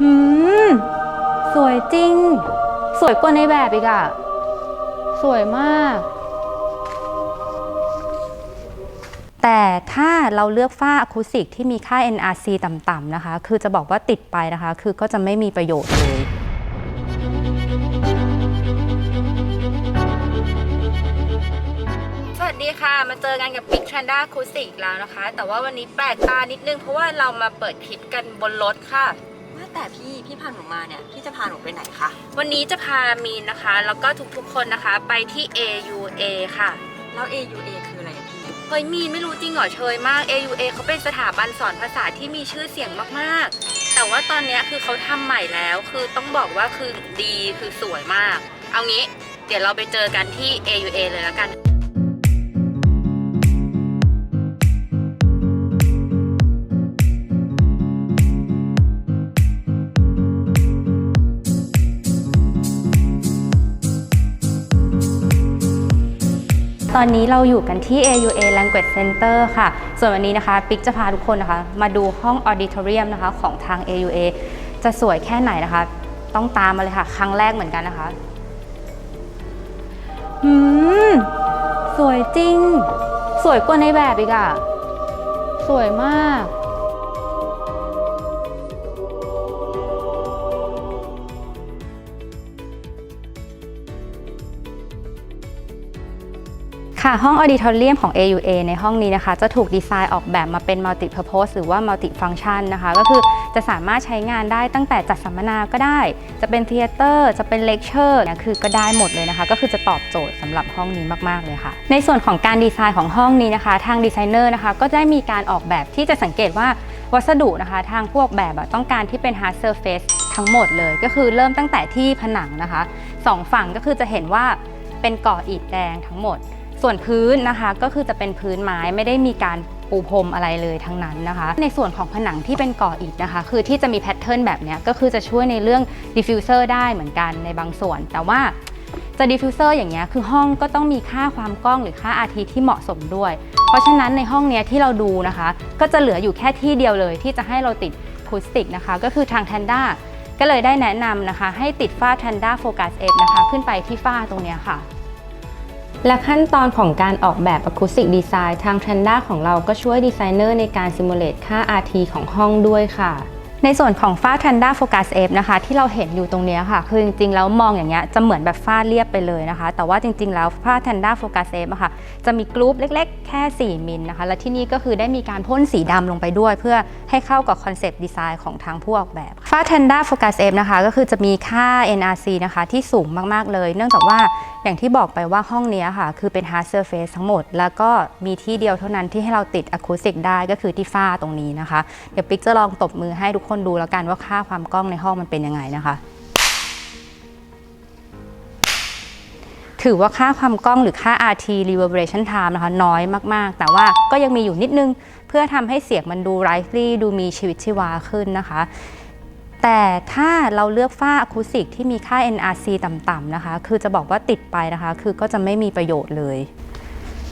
หืม สวยจริง สวยกว่าในแบบอีกอะสวยมาก แต่ถ้าเราเลือกฝ้าอะคูสิกที่มีค่า NRC ต่ำๆนะคะ คือจะบอกว่าติดไปนะคะ คือก็จะไม่มีประโยชน์เลย สวัสดีค่ะ มาเจอกันกับ Big Tranda Acoustic อีกแล้วนะคะ แต่ว่าวันนี้แปลกตานิดนึง เพราะว่าเรามาเปิดคลิปกันบนรถค่ะ ว่าแต่พี่พี่พาหนูมาเนี่ยพี่จะพาหนูไปไหนคะ วันนี้จะพามีนนะคะ แล้วก็ทุกๆคนนะคะไปที่ AUA ค่ะ แล้ว AUA คืออะไรอะพี่เฮ้ยมีนไม่รู้จริงเหรอเชยมาก AUA เขาเป็นสถาบันสอนภาษาที่มีชื่อเสียงมากๆ แต่ว่าตอนเนี้ยคือเขาทำใหม่แล้ว คือต้องบอกว่าคือดีคือสวยมาก เอางี้ เดี๋ยวเราไปเจอกันที่ AUA เลยแล้วกัน ตอนนี้เราอยู่กันที่ AUA Language Center ค่ะ ส่วนวันนี้นะคะปิ๊กจะพาทุกคนนะคะ มาดูห้อง Auditorium นะคะของทาง AUA จะสวยแค่ไหนนะคะ ต้องตามมาเลยค่ะ ครั้งแรกเหมือนกันนะคะอืมสวยจริง สวยกว่าในแบบอีกอะสวยมาก ค่ะ ห้อง Auditorium ของ AUA ในห้องนี้นะคะ จะถูกดีไซน์ออกแบบมาเป็น Multi Purpose หรือว่า Multi Function นะคะ ก็คือจะสามารถใช้งานได้ตั้งแต่จัดสัมมนาก็ได้ จะเป็น Theater จะเป็น Lecture เนี่ยคือก็ได้หมดเลยนะคะ ก็คือจะตอบโจทย์สำหรับห้องนี้มากๆเลยค่ะ ในส่วนของการดีไซน์ของห้องนี้นะคะ ทางดีไซเนอร์นะคะ ก็ได้มีการออกแบบที่จะสังเกตว่าวัสดุนะคะ ทางพวกแบบต้องการที่เป็น hard surface ทั้งหมดเลย ก็คือเริ่มตั้งแต่ที่ผนังนะคะสองฝั่งก็คือจะเห็นว่าเป็นก่ออิฐแดงทั้งหมด ส่วนพื้นนะคะก็คือจะเป็นพื้นไม้ไม่ได้มีการปูพรมอะไรเลยทั้งนั้นนะคะ ในส่วนของผนังที่เป็นก่ออิฐนะคะ คือที่จะมีแพทเทิร์นแบบนี้ก็คือจะช่วยในเรื่องดิฟฟิวเซอร์ได้เหมือนกันในบางส่วน แต่ว่าจะดิฟฟิวเซอร์อย่างเงี้ยคือห้องก็ต้องมีค่าความกล้องหรือค่า RT ที่เหมาะสมด้วย เพราะฉะนั้นในห้องเนี้ยที่เราดูนะคะ ก็จะเหลืออยู่แค่ที่เดียวเลย ที่จะให้เราติดคูสติกนะคะ ก็คือทาง Tanda ก็เลยได้แนะนำนะคะ ให้ติดฝ้า Tanda Focus F นะคะ ขึ้นไปที่ฝ้าตรงเนี้ยค่ะ และขั้นตอนของการออกแบบ Acoustic Design ทาง Trenda ของเราก็ช่วยดีไซเนอร์ในการ simulate ค่า RT ของห้องด้วยค่ะ ในส่วนของฝ้า Trenda Focus F นะคะที่เราเห็นอยู่ตรงนี้ค่ะ คือจริงๆแล้วมองอย่างเงี้ยจะเหมือนแบบฝ้าเรียบไปเลยนะคะ แต่ว่าจริงๆแล้วฝ้า Trenda Focus F อะค่ะจะมีกรุ๊ปเล็กๆ แค่ 4 มิลนะคะ และที่นี่ก็คือได้มีการพ่นสีดำลงไปด้วย เพื่อให้เข้ากับคอนเซปต์ดีไซน์ของทางผู้ออกแบบฝ้า Trenda Focus F นะคะก็คือจะมีค่า NRC นะคะที่สูงมากๆเลย เนื่องจากว่าอย่างที่บอกไปว่าห้องนี้ค่ะ คือเป็น hard surface ทั้งหมด แล้วก็มีที่เดียวเท่านั้นที่ให้เราติด acoustic ได้ก็คือที่ฝ้าตรงนี้นะคะเดี๋ยวปิ๊กจะลองตบมือให้ทุกคนดูแล้วกันว่าค่าความกล้องในห้องมันเป็นยังไงนะคะ ถือว่าค่าความกล้องหรือค่า RT reverberation time นะคะ น้อยมากๆ แต่ว่าก็ยังมีอยู่นิดนึง เพื่อทำให้เสียงมันดู lively ดูมีชีวิตชีวาขึ้นนะคะแต่ถ้าเราเลือกฝ้าอะคูสิกที่มีค่า NRC ต่ำๆนะคะ คือจะบอกว่าติดไปนะคะ คือก็จะไม่มีประโยชน์เลย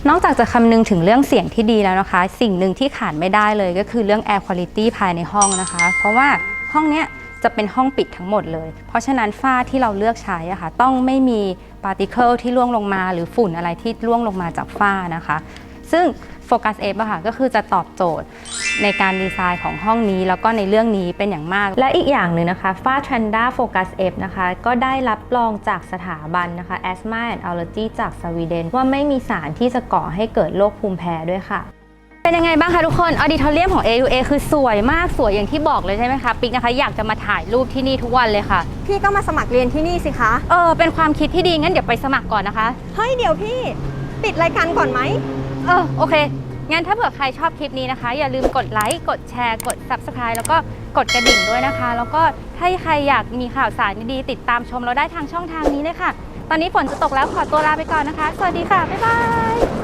นอกจากจะคำนึงถึงเรื่องเสียงที่ดีแล้วนะคะ สิ่งหนึ่งที่ขาดไม่ได้เลยก็คือเรื่อง air quality ภายในห้องนะคะ เพราะว่าห้องเนี้ยจะเป็นห้องปิดทั้งหมดเลย เพราะฉะนั้นฝ้าที่เราเลือกใช้อะค่ะต้องไม่มี particle ที่ร่วงลงมา หรือฝุ่นอะไรที่ร่วงลงมาจากฝ้านะคะ ซึ่ง Focus F อะค่ะก็คือจะตอบโจทย์ในการดีไซน์ของห้องนี้ แล้วก็ในเรื่องนี้เป็นอย่างมาก และอีกอย่างหนึ่งนะคะฝ้า Tranda Focus F นะคะก็ได้รับรองจากสถาบันนะคะ Asthma and Allergy จากสวีเดน ว่าไม่มีสารที่จะก่อให้เกิดโรคภูมิแพ้ด้วยค่ะเป็นยังไงบ้างคะทุกคน ออดิทอเรียมของ AUA คือสวยมากสวยอย่างที่บอกเลยใช่ไหมคะปิ๊กนะคะอยากจะมาถ่ายรูปที่นี่ทุกวันเลยค่ะ พี่ก็มาสมัครเรียนที่นี่สิคะ เออเป็นความคิดที่ดีงั้นเดี๋ยวไปสมัครก่อนนะคะ เฮ้ยเดี๋ยวพี่ ปิดรายการก่อนไหม เออโอเค งั้นถ้าเผื่อใครชอบคลิปนี้นะคะ อย่าลืมกดไลค์ กดแชร์ กด Subscribe แล้วก็กดกระดิ่งด้วยนะคะ แล้วก็ถ้าใครอยากมีข่าวสารดีๆติดตามชมเราได้ทางช่องทางนี้เลยค่ะ ตอนนี้ฝนจะตกแล้วขอตัวลาไปก่อนนะคะ สวัสดีค่ะ บ๊ายบาย